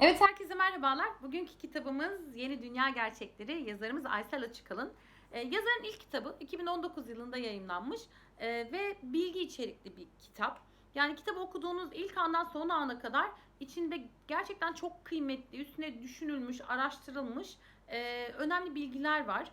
Evet herkese merhabalar. Bugünkü kitabımız Yeni Dünya Gerçekleri. Yazarımız Aysel Açıkalın. Ee, yazarın ilk kitabı 2019 yılında yayınlanmış ee, ve bilgi içerikli bir kitap. Yani kitabı okuduğunuz ilk andan son ana kadar içinde gerçekten çok kıymetli, üstüne düşünülmüş, araştırılmış e, önemli bilgiler var.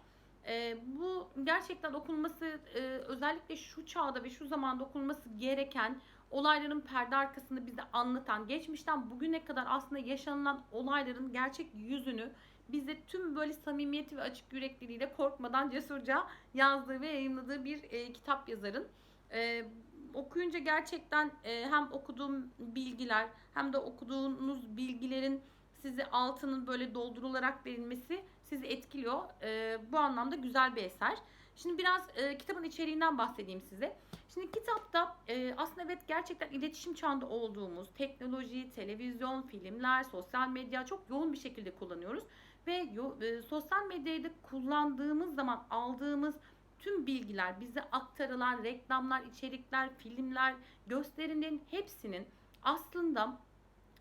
E, bu gerçekten okunması e, özellikle şu çağda ve şu zamanda okunması gereken olayların perde arkasını bize anlatan, geçmişten bugüne kadar aslında yaşanılan olayların gerçek yüzünü bize tüm böyle samimiyeti ve açık yürekliliğiyle korkmadan cesurca yazdığı ve yayınladığı bir e, kitap yazarın. E, okuyunca gerçekten e, hem okuduğum bilgiler hem de okuduğunuz bilgilerin sizi altının böyle doldurularak verilmesi sizi etkiliyor. E, bu anlamda güzel bir eser. Şimdi biraz e, kitabın içeriğinden bahsedeyim size. Şimdi kitapta e, aslında evet gerçekten iletişim çağında olduğumuz teknoloji, televizyon, filmler, sosyal medya çok yoğun bir şekilde kullanıyoruz. Ve yo, e, sosyal medyayı da kullandığımız zaman aldığımız tüm bilgiler, bize aktarılan reklamlar, içerikler, filmler, gösterilerin hepsinin aslında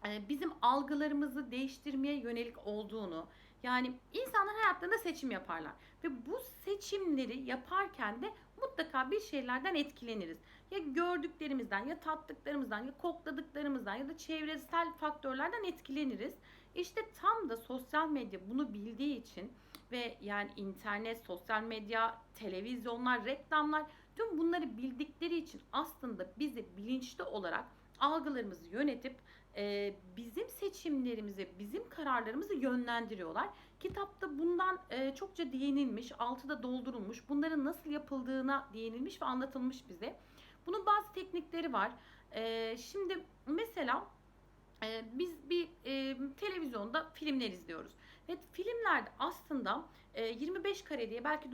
e, bizim algılarımızı değiştirmeye yönelik olduğunu, yani insanlar hayatlarında seçim yaparlar ve bu seçimleri yaparken de mutlaka bir şeylerden etkileniriz. Ya gördüklerimizden, ya tattıklarımızdan, ya kokladıklarımızdan ya da çevresel faktörlerden etkileniriz. İşte tam da sosyal medya bunu bildiği için ve yani internet, sosyal medya, televizyonlar, reklamlar tüm bunları bildikleri için aslında bizi bilinçli olarak algılarımızı yönetip e, bizim seçimlerimizi, bizim kararlarımızı yönlendiriyorlar. Kitapta bundan e, çokça değinilmiş, altı da doldurulmuş, bunların nasıl yapıldığına değinilmiş ve anlatılmış bize. Bunun bazı teknikleri var. E, şimdi mesela e, biz bir e, televizyonda filmler izliyoruz. Ve filmlerde aslında e, 25 kare diye belki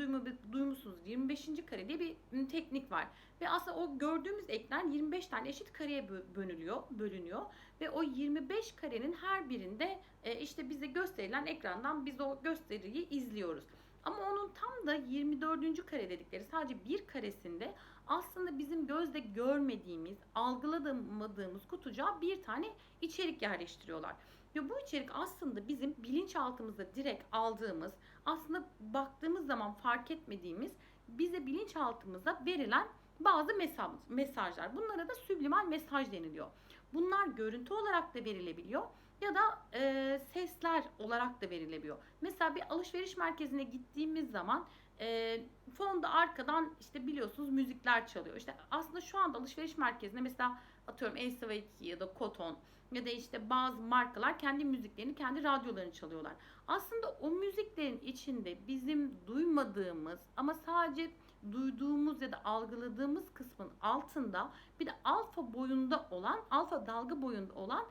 duymuşsunuz 25. kare diye bir teknik var. Ve aslında o gördüğümüz ekran 25 tane eşit kareye bölünüyor, bölünüyor ve o 25 karenin her birinde e, işte bize gösterilen ekrandan biz o gösteriyi izliyoruz. Ama onun tam da 24. kare dedikleri sadece bir karesinde aslında bizim gözle görmediğimiz, algılamadığımız kutucuğa bir tane içerik yerleştiriyorlar. Ve bu içerik aslında bizim bilinçaltımızda direkt aldığımız, aslında baktığımız zaman fark etmediğimiz, bize bilinçaltımıza verilen bazı mesaj, mesajlar. Bunlara da sublimal mesaj deniliyor. Bunlar görüntü olarak da verilebiliyor ya da e, sesler olarak da verilebiliyor. Mesela bir alışveriş merkezine gittiğimiz zaman e, fonda arkadan işte biliyorsunuz müzikler çalıyor. İşte aslında şu anda alışveriş merkezinde mesela atıyorum LCV2 ya da Koton ya da işte bazı markalar kendi müziklerini, kendi radyolarını çalıyorlar. Aslında o müziklerin içinde bizim duymadığımız ama sadece duyduğumuz ya da algıladığımız kısmın altında bir de alfa boyunda olan, alfa dalga boyunda olan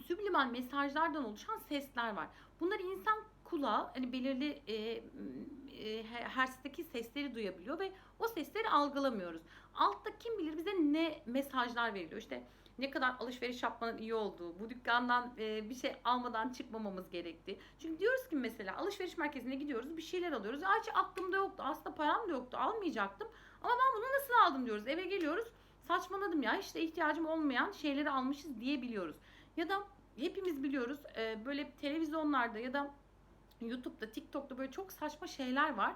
sublimal mesajlardan oluşan sesler var. Bunlar insan kulağı hani belirli e, e, hertz'teki sesleri duyabiliyor ve o sesleri algılamıyoruz. Altta kim bilir bize ne mesajlar veriliyor. İşte ne kadar alışveriş yapmanın iyi olduğu, bu dükkandan e, bir şey almadan çıkmamamız gerektiği. Çünkü diyoruz ki mesela alışveriş merkezine gidiyoruz, bir şeyler alıyoruz. Ay aklımda yoktu, aslında param da yoktu, almayacaktım. Ama ben bunu nasıl aldım diyoruz. Eve geliyoruz, saçmaladım ya işte ihtiyacım olmayan şeyleri almışız diyebiliyoruz. Ya da hepimiz biliyoruz e, böyle televizyonlarda ya da YouTube'da, TikTok'ta böyle çok saçma şeyler var.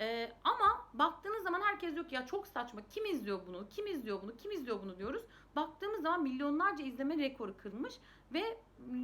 Ee, ama baktığınız zaman herkes diyor ki ya çok saçma. Kim izliyor bunu? Kim izliyor bunu? Kim izliyor bunu diyoruz. Baktığımız zaman milyonlarca izleme rekoru kırmış ve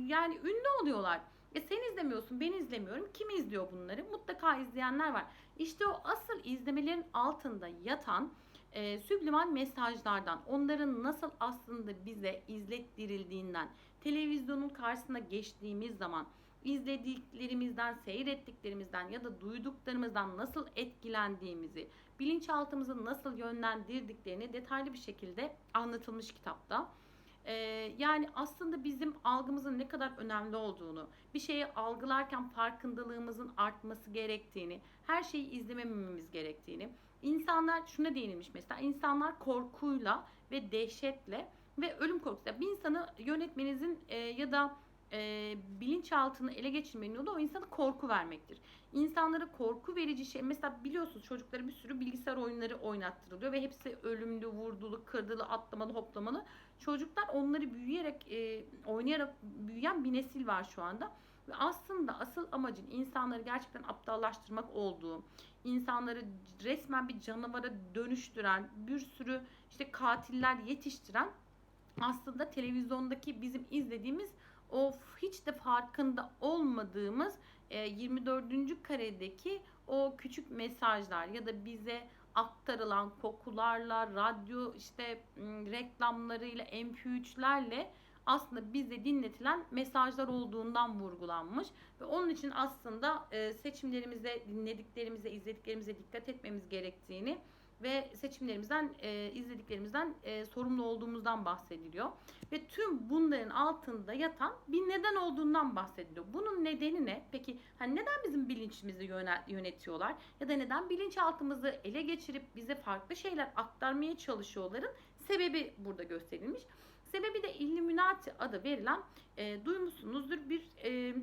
yani ünlü oluyorlar. E sen izlemiyorsun, ben izlemiyorum. Kim izliyor bunları? Mutlaka izleyenler var. İşte o asıl izlemelerin altında yatan e, süblimal mesajlardan, onların nasıl aslında bize izlettirildiğinden, televizyonun karşısına geçtiğimiz zaman izlediklerimizden, seyrettiklerimizden ya da duyduklarımızdan nasıl etkilendiğimizi, bilinçaltımızı nasıl yönlendirdiklerini detaylı bir şekilde anlatılmış kitapta. Ee, yani aslında bizim algımızın ne kadar önemli olduğunu, bir şeyi algılarken farkındalığımızın artması gerektiğini, her şeyi izlemememiz gerektiğini, insanlar şuna değinilmiş mesela, insanlar korkuyla ve dehşetle ve ölüm korkusu. Bir insanı yönetmenizin e, ya da e, bilinçaltını ele geçirmenin yolu o insana korku vermektir. İnsanlara korku verici şey mesela biliyorsunuz çocuklara bir sürü bilgisayar oyunları oynattırılıyor ve hepsi ölümlü, vurdulu, kırdılı, atlamalı, hoplamalı. Çocuklar onları büyüyerek, e, oynayarak büyüyen bir nesil var şu anda. Ve aslında asıl amacın insanları gerçekten aptallaştırmak olduğu, insanları resmen bir canavara dönüştüren, bir sürü işte katiller yetiştiren aslında televizyondaki bizim izlediğimiz o hiç de farkında olmadığımız 24. E, karedeki o küçük mesajlar ya da bize aktarılan kokularla, radyo işte reklamlarıyla, MP3'lerle aslında bize dinletilen mesajlar olduğundan vurgulanmış ve onun için aslında e, seçimlerimize, dinlediklerimize, izlediklerimize dikkat etmemiz gerektiğini ve seçimlerimizden, e, izlediklerimizden e, sorumlu olduğumuzdan bahsediliyor. Ve tüm bunların altında yatan bir neden olduğundan bahsediliyor. Bunun nedeni ne? Peki hani neden bizim bilinçimizi yönetiyorlar? Ya da neden bilinçaltımızı ele geçirip bize farklı şeyler aktarmaya çalışıyorların sebebi burada gösterilmiş. Sebebi de Illuminati adı verilen e, duymuşsunuzdur bir e,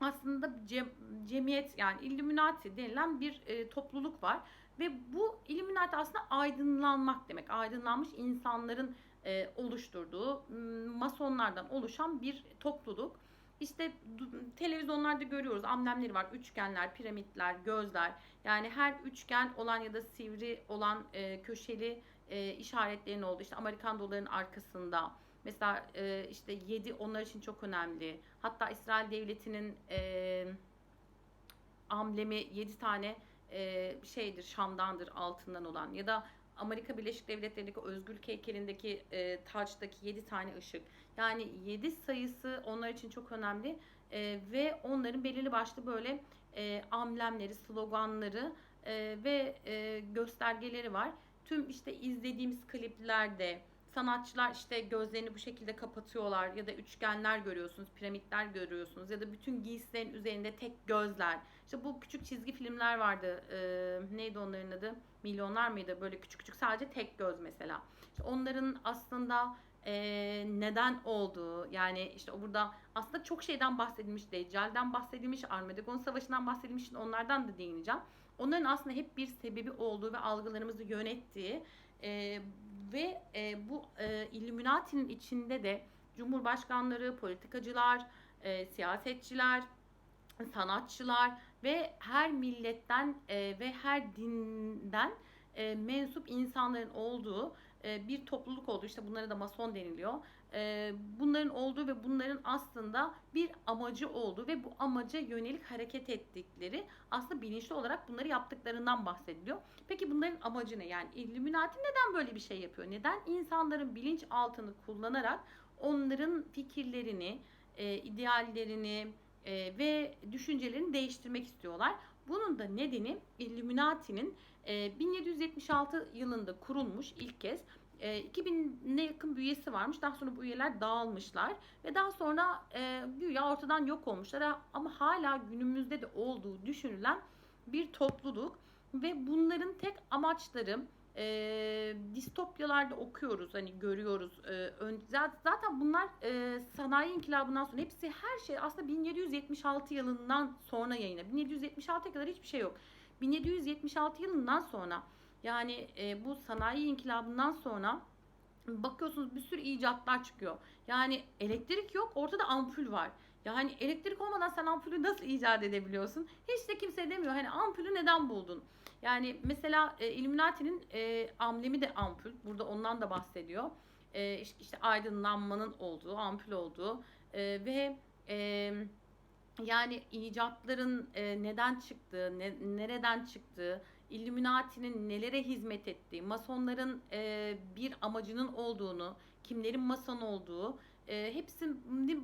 aslında cem, cemiyet yani Illuminati denilen bir e, topluluk var ve bu Illuminati aslında aydınlanmak demek. Aydınlanmış insanların e, oluşturduğu masonlardan oluşan bir topluluk. İşte televizyonlarda görüyoruz amblemleri var. Üçgenler, piramitler, gözler. Yani her üçgen olan ya da sivri olan e, köşeli e, işaretlerin olduğu işte Amerikan dolarının arkasında. Mesela e, işte 7 onlar için çok önemli. Hatta İsrail devletinin e, amblemi 7 tane e, şeydir Şam'dandır altından olan ya da Amerika Birleşik Devletleri'ndeki özgürlük heykelindeki e, taçtaki 7 tane ışık. Yani 7 sayısı onlar için çok önemli e, ve onların belirli başlı böyle e, amblemleri, sloganları e, ve e, göstergeleri var. Tüm işte izlediğimiz kliplerde sanatçılar işte gözlerini bu şekilde kapatıyorlar ya da üçgenler görüyorsunuz, piramitler görüyorsunuz ya da bütün giysilerin üzerinde tek gözler. İşte bu küçük çizgi filmler vardı. E, neydi onların adı? Milyonlar mıydı? Böyle küçük küçük sadece tek göz mesela. İşte onların aslında e, neden olduğu yani işte burada aslında çok şeyden bahsedilmiş. Deccal'den bahsedilmiş, Armageddon Savaşı'ndan bahsedilmiş. Onlardan da değineceğim. Onların aslında hep bir sebebi olduğu ve algılarımızı yönettiği e, ve e, bu e, Illuminati'nin içinde de cumhurbaşkanları, politikacılar, e, siyasetçiler, sanatçılar ve her milletten e, ve her dinden e, mensup insanların olduğu e, bir topluluk oldu. İşte bunlara da mason deniliyor. E, bunların olduğu ve bunların aslında bir amacı olduğu ve bu amaca yönelik hareket ettikleri aslında bilinçli olarak bunları yaptıklarından bahsediliyor. Peki bunların amacı ne? Yani Illuminati neden böyle bir şey yapıyor? Neden insanların bilinç altını kullanarak onların fikirlerini, e, ideallerini e, ve düşüncelerini değiştirmek istiyorlar? Bunun da nedeni Illuminati'nin 1776 yılında kurulmuş ilk kez 2000'ne yakın bir üyesi varmış. Daha sonra bu üyeler dağılmışlar. Ve daha sonra e, güya ortadan yok olmuşlar. Ama hala günümüzde de olduğu düşünülen bir topluluk. Ve bunların tek amaçları e, distopyalarda okuyoruz hani görüyoruz e, zaten bunlar e, sanayi inkılabından sonra hepsi her şey aslında 1776 yılından sonra yayına 1776'ya kadar hiçbir şey yok. 1776 yılından sonra yani e, bu sanayi inkılabından sonra bakıyorsunuz bir sürü icatlar çıkıyor. Yani elektrik yok ortada ampul var. Yani elektrik olmadan sen ampulü nasıl icat edebiliyorsun? Hiç de kimse demiyor hani ampulü neden buldun? Yani mesela e, Illuminati'nin e, amblemi de ampul. Burada ondan da bahsediyor. E, işte aydınlanmanın olduğu, ampul olduğu e, ve e, yani icatların e, neden çıktığı, ne, nereden çıktığı, Illuminati'nin nelere hizmet ettiği, masonların e, bir amacının olduğunu, kimlerin mason olduğu, e, hepsi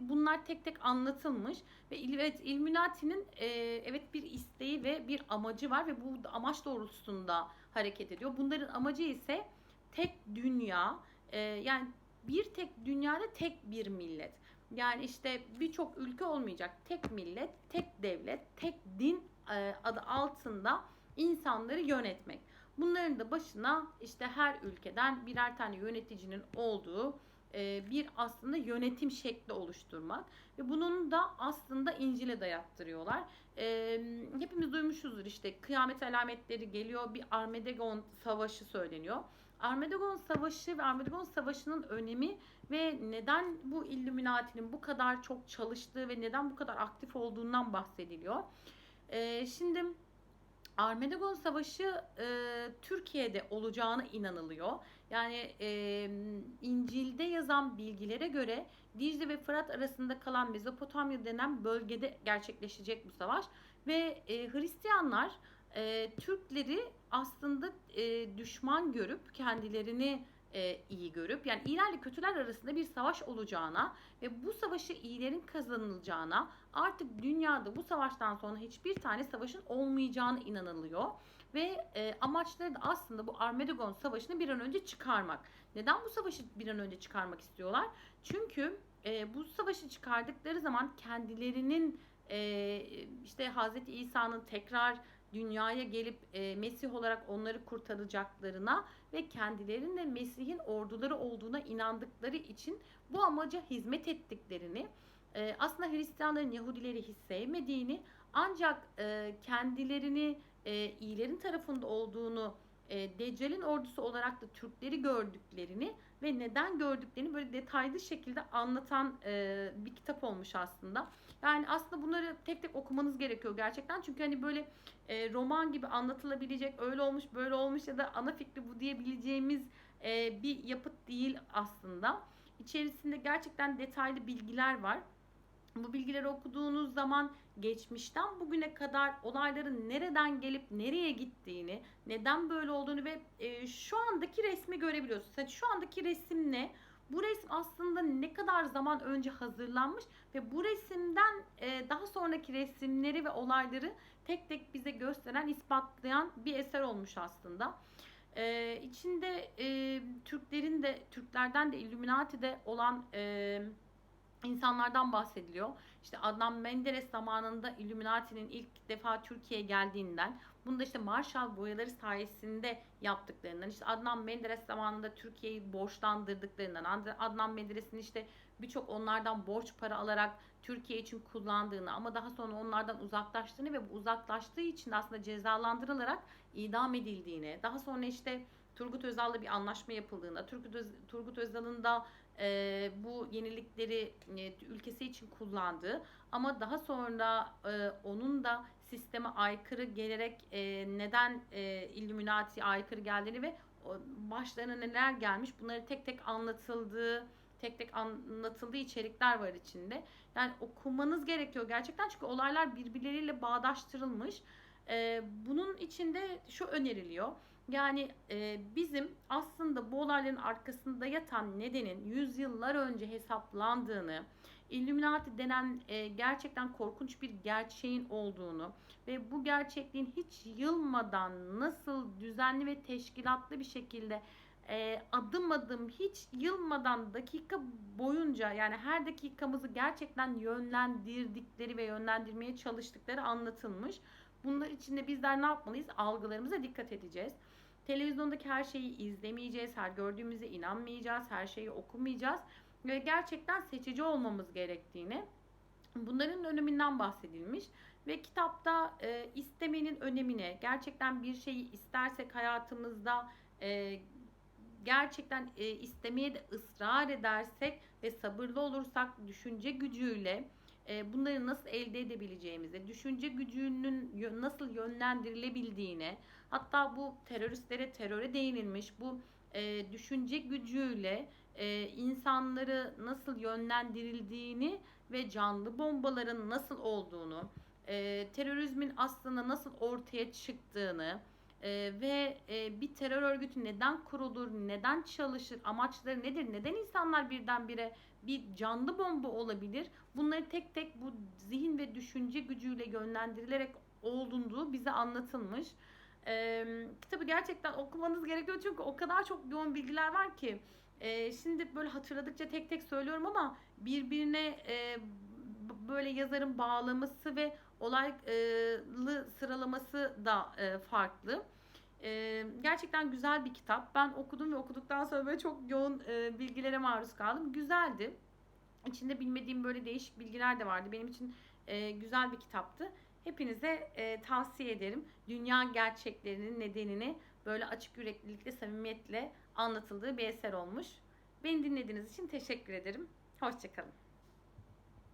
bunlar tek tek anlatılmış ve evet Illuminati'nin e, evet bir isteği ve bir amacı var ve bu amaç doğrultusunda hareket ediyor. Bunların amacı ise tek dünya, e, yani bir tek dünyada tek bir millet. Yani işte birçok ülke olmayacak. Tek millet, tek devlet, tek din e, adı altında insanları yönetmek. Bunların da başına işte her ülkeden birer tane yöneticinin olduğu e, bir aslında yönetim şekli oluşturmak ve bunun da aslında İncil'e dayattırıyorlar. E, hepimiz duymuşuzdur işte kıyamet alametleri geliyor bir Armageddon savaşı söyleniyor. Armageddon Savaşı ve Armageddon Savaşı'nın önemi ve neden bu Illuminati'nin bu kadar çok çalıştığı ve neden bu kadar aktif olduğundan bahsediliyor. Ee, şimdi Armageddon Savaşı e, Türkiye'de olacağına inanılıyor. Yani e, İncil'de yazan bilgilere göre Dicle ve Fırat arasında kalan Mezopotamya denen bölgede gerçekleşecek bu savaş ve e, Hristiyanlar e, Türkleri aslında e, düşman görüp kendilerini e, iyi görüp yani iyilerle kötüler arasında bir savaş olacağına ve bu savaşı iyilerin kazanılacağına artık dünyada bu savaştan sonra hiçbir tane savaşın olmayacağına inanılıyor. Ve e, amaçları da aslında bu Armageddon savaşını bir an önce çıkarmak. Neden bu savaşı bir an önce çıkarmak istiyorlar? Çünkü e, bu savaşı çıkardıkları zaman kendilerinin e, işte Hazreti İsa'nın tekrar dünyaya gelip e, Mesih olarak onları kurtaracaklarına ve kendilerinin Mesih'in orduları olduğuna inandıkları için bu amaca hizmet ettiklerini e, aslında Hristiyanların Yahudileri hiç sevmediğini ancak e, kendilerini e, iyilerin tarafında olduğunu e, Deccal'in ordusu olarak da Türkleri gördüklerini ve neden gördüklerini böyle detaylı şekilde anlatan e, bir kitap olmuş aslında. Yani aslında bunları tek tek okumanız gerekiyor gerçekten. Çünkü hani böyle e, roman gibi anlatılabilecek öyle olmuş böyle olmuş ya da ana fikri bu diyebileceğimiz e, bir yapıt değil aslında. İçerisinde gerçekten detaylı bilgiler var. Bu bilgileri okuduğunuz zaman geçmişten bugüne kadar olayların nereden gelip nereye gittiğini, neden böyle olduğunu ve e, şu andaki resmi görebiliyorsunuz. Yani şu andaki resim ne? Bu resim aslında ne kadar zaman önce hazırlanmış ve bu resimden e, daha sonraki resimleri ve olayları tek tek bize gösteren, ispatlayan bir eser olmuş aslında. E, içinde e, Türklerin de, Türklerden de Illuminati'de olan e, insanlardan bahsediliyor. İşte Adnan Menderes zamanında Illuminati'nin ilk defa Türkiye'ye geldiğinden, bunu da işte Marshall boyaları sayesinde yaptıklarından, işte Adnan Menderes zamanında Türkiye'yi borçlandırdıklarından, Adnan Menderes'in işte birçok onlardan borç para alarak Türkiye için kullandığını ama daha sonra onlardan uzaklaştığını ve bu uzaklaştığı için de aslında cezalandırılarak idam edildiğini, daha sonra işte Turgut Özal'la bir anlaşma yapıldığında, Turgut, Turgut Özal'ın da e, bu yenilikleri e, ülkesi için kullandığı ama daha sonra e, onun da sisteme aykırı gelerek e, neden e, Illuminati aykırı geldiğini ve başlarına neler gelmiş bunları tek tek anlatıldığı tek tek anlatıldığı içerikler var içinde. Yani okumanız gerekiyor gerçekten çünkü olaylar birbirleriyle bağdaştırılmış. Ee, bunun içinde şu öneriliyor. Yani e, bizim aslında bu olayların arkasında yatan nedenin yüzyıllar önce hesaplandığını, Illuminati denen e, gerçekten korkunç bir gerçeğin olduğunu ve bu gerçekliğin hiç yılmadan nasıl düzenli ve teşkilatlı bir şekilde e, adım adım hiç yılmadan dakika boyunca yani her dakikamızı gerçekten yönlendirdikleri ve yönlendirmeye çalıştıkları anlatılmış. Bunlar içinde bizler ne yapmalıyız? Algılarımıza dikkat edeceğiz. Televizyondaki her şeyi izlemeyeceğiz, her gördüğümüze inanmayacağız, her şeyi okumayacağız ve gerçekten seçici olmamız gerektiğini bunların öneminden bahsedilmiş ve kitapta e, istemenin önemine, gerçekten bir şeyi istersek hayatımızda e, gerçekten e, istemeye de ısrar edersek ve sabırlı olursak düşünce gücüyle bunları nasıl elde edebileceğimizi, düşünce gücünün nasıl yönlendirilebildiğine, hatta bu teröristlere teröre değinilmiş bu e, düşünce gücüyle e, insanları nasıl yönlendirildiğini ve canlı bombaların nasıl olduğunu, e, terörizmin aslında nasıl ortaya çıktığını e, ve e, bir terör örgütü neden kurulur, neden çalışır, amaçları nedir, neden insanlar birdenbire bir canlı bomba olabilir. Bunları tek tek bu zihin ve düşünce gücüyle yönlendirilerek olduğunduğu bize anlatılmış. Ee, kitabı gerçekten okumanız gerekiyor çünkü o kadar çok yoğun bilgiler var ki. Ee, şimdi böyle hatırladıkça tek tek söylüyorum ama birbirine e, böyle yazarın bağlaması ve olaylı sıralaması da e, farklı. E, gerçekten güzel bir kitap. Ben okudum ve okuduktan sonra böyle çok yoğun e, bilgilere maruz kaldım. Güzeldi. İçinde bilmediğim böyle değişik bilgiler de vardı. Benim için e, güzel bir kitaptı. Hepinize e, tavsiye ederim. Dünya gerçeklerinin nedenini böyle açık yüreklilikle, samimiyetle anlatıldığı bir eser olmuş. Beni dinlediğiniz için teşekkür ederim. Hoşçakalın.